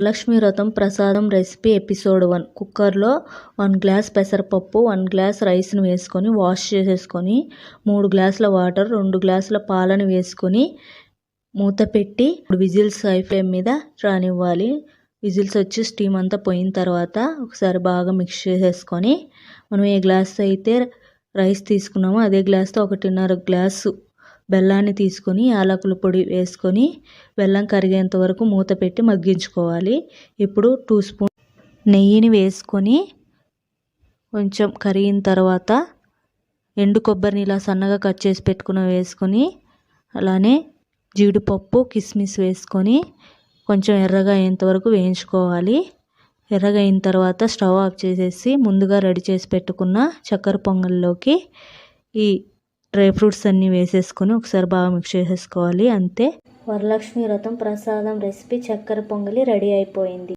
లక్ష్మీ వ్రతం ప్రసాదం recipe episode one. కుక్కర్లో వన్ గ్లాస్ పెసరపప్పు వన్ గ్లాస్ రైస్ని వేసుకొని వాష్ చేసేసుకొని మూడు గ్లాసుల వాటర్ రెండు గ్లాసుల పాలను వేసుకొని మూత పెట్టి విజిల్స్ హై ఫ్లేమ్ మీద రానివ్వాలి. విజిల్స్ వచ్చి స్టీమ్ అంతా పోయిన తర్వాత ఒకసారి బాగా మిక్స్ చేసేసుకొని మనం ఏ గ్లాస్ అయితే రైస్ తీసుకున్నామో అదే గ్లాస్తో ఒకటిన్నర గ్లాసు బెల్లాన్ని తీసుకొని యాలకుల పొడి వేసుకొని బెల్లం కరిగేంత వరకు మూత పెట్టి మగ్గించుకోవాలి. ఇప్పుడు టూ స్పూన్ నెయ్యిని వేసుకొని కొంచెం కరిగిన తర్వాత ఎండు కొబ్బరిని ఇలా సన్నగా కట్ చేసి పెట్టుకుని వేసుకొని అలానే జీడిపప్పు కిస్మిస్ వేసుకొని కొంచెం ఎర్రగా అయ్యేంత వరకు వేయించుకోవాలి. ఎర్రగా అయిన తర్వాత స్టవ్ ఆఫ్ చేసేసి ముందుగా రెడీ చేసి పెట్టుకున్న చక్కెర పొంగల్లోకి ఈ డ్రై ఫ్రూట్స్ అన్నీ వేసేసుకొని ఒకసారి బాగా మిక్స్ చేసేసుకోవాలి అంతే. వరలక్ష్మి వ్రతం ప్రసాదం రెసిపీ చక్కెర పొంగలి రెడీ అయిపోయింది.